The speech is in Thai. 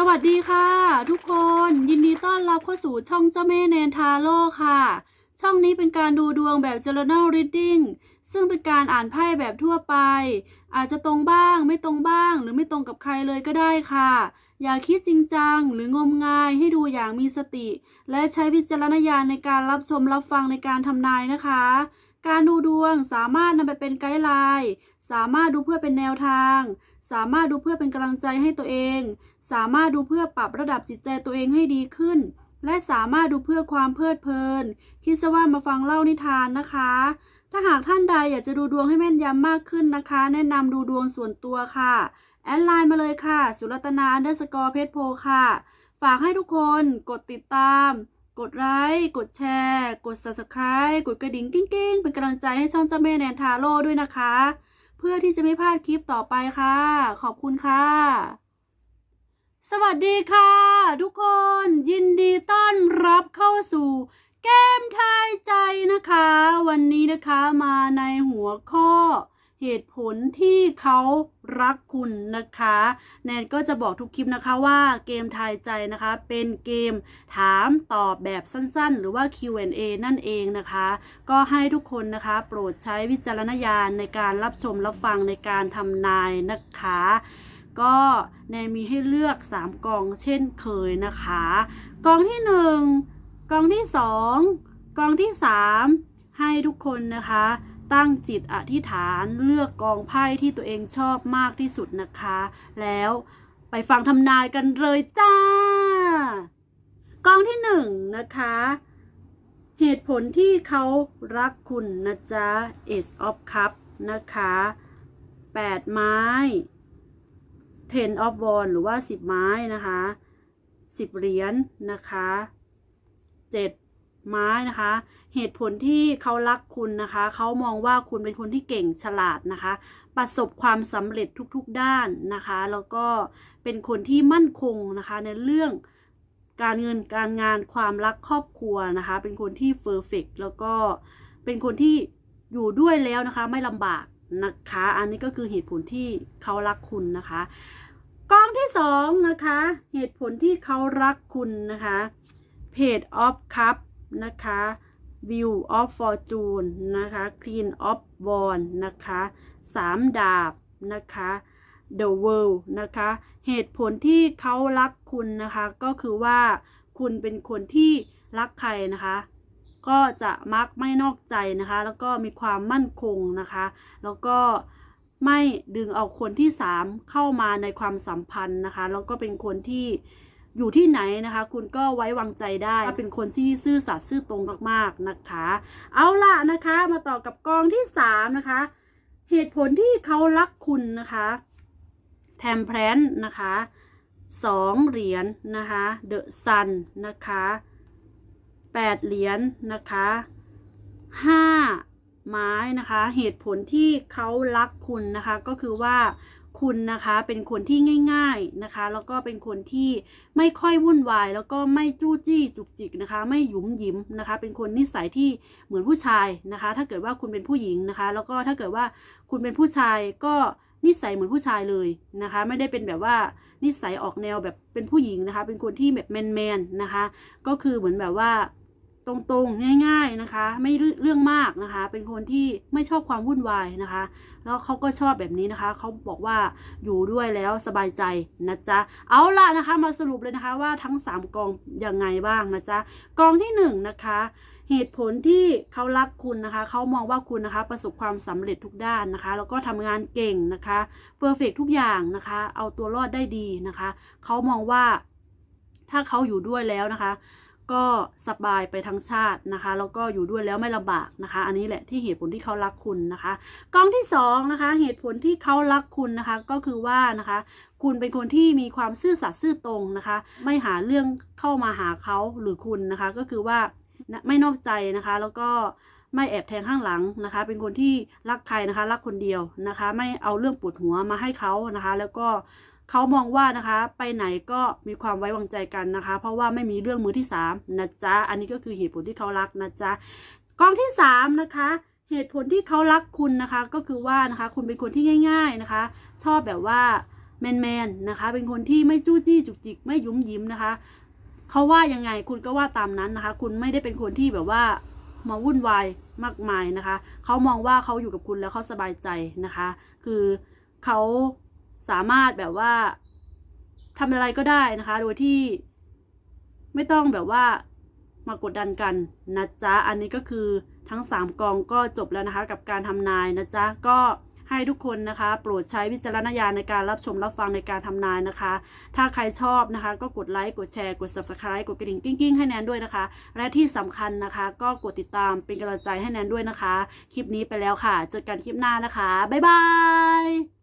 สวัสดีค่ะ ทุกคนยินดีต้อนรับเข้าสู่ช่องเจ้าแม่แนนทาโร่ค่ะ ช่องนี้เป็นการดูดวงแบบ journal reading ซึ่งเป็นการอ่านไพ่แบบทั่วไป อาจจะตรงบ้างไม่ตรงบ้าง หรือไม่ตรงกับใครเลยก็ได้ค่ะ อย่าคิดจริงจัง หรืองมงายให้ดูอย่างมีสติ และใช้วิจารณญาณในการรับชมรับฟังในการทำนายนะคะ การดูดวงสามารถนำไปเป็นไกด์ไลน์ สามารถดูเพื่อเป็นแนวทาง สามารถดูเพื่อเป็นกำลังใจให้ตัวเอง สามารถดูเพื่อปรับระดับจิตใจตัวเองให้ดีขึ้น และสามารถดูเพื่อความเพลิดเพลิน คิดซะว่ามาฟังเล่านิทานนะคะ ถ้าหากท่านใดอยากจะดูดวงให้แม่นยำมากขึ้นนะคะ แนะนำดูดวงส่วนตัวค่ะ แอดไลน์มาเลยค่ะ สุรัตนาอันเดอร์สกอร์เพชรโพค่ะ ฝากให้ทุกคนกดติดตาม กดไลค์ กดแชร์ กด subscribe กดกระดิ่งกิ้งๆ เป็นกำลังใจให้ช่องเจ้าแม่แนนทาโร่ด้วยนะคะ เพื่อที่จะไม่พลาดคลิปต่อไปค่ะ ขอบคุณค่ะ สวัสดีค่ะ ทุกคนยินดีต้อนรับเข้าสู่เกมทายใจนะคะ วันนี้นะคะมาในหัวข้อ เหตุผลที่เขารักคุณนะคะ แนนก็จะบอกทุกคลิปนะคะว่าเกมทายใจนะคะ เป็นเกมถามตอบแบบสั้นๆ หรือว่า Q&A นั่นเองนะคะ ก็ให้ทุกคนนะคะ โปรดใช้วิจารณญาณในการรับชมรับฟังในการทำนายนะคะก็แนนมีให้เลือก 3กองเช่นเคยนะคะกองที่ 1กองที่ 2กองที่ 3 ให้ทุกคนนะคะ ตั้งจิตอธิษฐานเลือกกองไพ่ที่ตัวเองชอบมากที่สุดนะคะ แล้วไปฟังทำนายกันเลยจ้า กองที่หนึ่งนะคะ เหตุผลที่เขารักคุณนะจ๊ะ Ace of Cup นะคะ 8 ไม้ Ten of w a n d หรือว่า 10 ไม้นะคะ 10 เหรียญนะคะ 7 ไม้นะคะ เหตุผลที่เขารักคุณนะคะ เขามองว่าคุณเป็นคนที่เก่งฉลาดนะคะ ประสบความสำเร็จทุกๆด้านนะคะ แล้วก็เป็นคนที่มั่นคงนะคะ ในเรื่องการเงินการงานความรักครอบครัวนะคะ เป็นคนที่เฟอร์เฟกแล้วก็เป็นคนที่อยู่ด้วยแล้วนะคะ ไม่ลำบากนะคะ อันนี้ก็คือเหตุผลที่เขารักคุณนะคะกองที่สองนะคะ เหตุผลที่เขารักคุณนะคะ Page of Cup นะคะ View of Fortune นะคะ Queen of w a n d นะคะสามดาบนะคะ The World นะคะ เหตุผลที่เขารักคุณนะคะก็คือว่าคุณเป็นคนที่รักใครนะคะ ก็จะมักไม่นอกใจนะคะ แล้วก็มีความมั่นคงนะคะ แล้วก็ไม่ดึงเอาคนที่สามเข้ามาในความสัมพันธ์นะคะ แล้วก็เป็นคนที่ อยู่ที่ไหนนะคะ คุณก็ไว้วางใจได้เป็นคนที่ซื่อสัตย์ซื่อตรงมากๆนะคะ เอาล่ะนะคะมาต่อกับกองที่สามนะคะ เหตุผลที่เขารักคุณนะคะแทมเพลนนะคะสองเหรียญนะคะเดอะซันนะคะแปดเหรียญนะคะห้าไม้นะคะ เหตุผลที่เขารักคุณนะคะ ก็คือว่าคุณนะคะเป็นคนที่ง่าย ๆนะคะ แล้วก็เป็นคนที่ไม่ค่อยวุ่นวาย แล้วก็ไม่จู้จี้จุกจิกนะคะ ไม่หยุมหยิมนะคะ เป็นคนนิสัยที่เหมือนผู้ชายนะคะ ถ้าเกิดว่าคุณเป็นผู้หญิงนะคะ แล้วก็ถ้าเกิดว่าคุณเป็นผู้ชายก็นิสัยเหมือนผู้ชายเลยนะคะ ไม่ได้เป็นแบบว่านิสัยออกแนวแบบเป็นผู้หญิงนะคะ เป็นคนที่แบบแมนๆนะคะ ก็คือเหมือนแบบว่า ตรงๆ ง่ายๆนะคะ ไม่เรื่องมากนะคะ เป็นคนที่ไม่ชอบความวุ่นวายนะคะ แล้วเขาก็ชอบแบบนี้นะคะ เขาบอกว่าอยู่ด้วยแล้วสบายใจนะจ๊ะ เอาล่ะนะคะ มาสรุปเลยนะคะว่าทั้ง 3 กองยังไงบ้างนะจ๊ะ กองที่1นะคะเหตุผลที่เขารักคุณนะคะ เขามองว่าคุณนะคะ ประสบความสำเร็จทุกด้านนะคะ แล้วก็ทำงานเก่งนะคะเพอร์เฟกทุกอย่างนะคะ เอาตัวรอดได้ดีนะคะ เขามองว่าถ้าเขาอยู่ด้วยแล้วนะคะ ก็สบายไปทั้งชาตินะคะ แล้วก็อยู่ด้วยแล้วไม่ลำบากนะคะ อันนี้แหละที่เหตุผลที่เขารักคุณนะคะ กองที่สองนะคะเหตุผลที่เขารักคุณนะคะก็คือว่านะคะ คุณเป็นคนที่มีความซื่อสัตย์ซื่อตรงนะคะ ไม่หาเรื่องเข้ามาหาเขาหรือคุณนะคะ ก็คือว่าไม่นอกใจนะคะ แล้วก็ไม่แอบแทงข้างหลังนะคะ เป็นคนที่รักใครนะคะ รักคนเดียวนะคะ ไม่เอาเรื่องปวดหัวมาให้เขานะคะ แล้วก็ เขามองว่านะคะไปไหนก็มีความไว้วางใจกันนะคะ เพราะว่าไม่มีเรื่องมือที่สามนะจ๊ะอันนี้ก็คือเหตุผลที่เขารักนะจ๊ะกองที่สามนะคะเหตุผลที่เขารักคุณนะคะ ก็คือว่านะคะคุณเป็นคนที่ง่าย ๆนะคะ ชอบแบบว่าแมนๆนะคะ เป็นคนที่ไม่จู้จี้จุกจิกไม่ยุ้มยิ้มนะคะเขาว่ายังไงคุณก็ว่าตามนั้นนะคะ คุณไม่ได้เป็นคนที่แบบว่ามาวุ่นวายมากมายนะคะ เขามองว่าเขาอยู่กับคุณแล้วเขาสบายใจนะคะ คือเขา สามารถแบบว่าทำอะไรก็ได้นะคะ โดยที่ไม่ต้องแบบว่ามากดดันกันนะจ๊ะ อันนี้ก็คือทั้ง 3 กองก็จบแล้วนะคะ กับการทำนายนะจ๊ะ ก็ให้ทุกคนนะคะ โปรดใช้วิจารณญาณในการรับชมรับฟังในการทำนายนะคะ ถ้าใครชอบนะคะ ก็กดไลค์กดแชร์กด subscribe กดกระดิ่งกิ้งๆให้แนนด้วยนะคะ และที่สำคัญนะคะ ก็กดติดตามเป็นกำลังใจให้แนนด้วยนะคะ คลิปนี้ไปแล้วค่ะ เจอกันคลิปหน้านะคะ บ๊ายบาย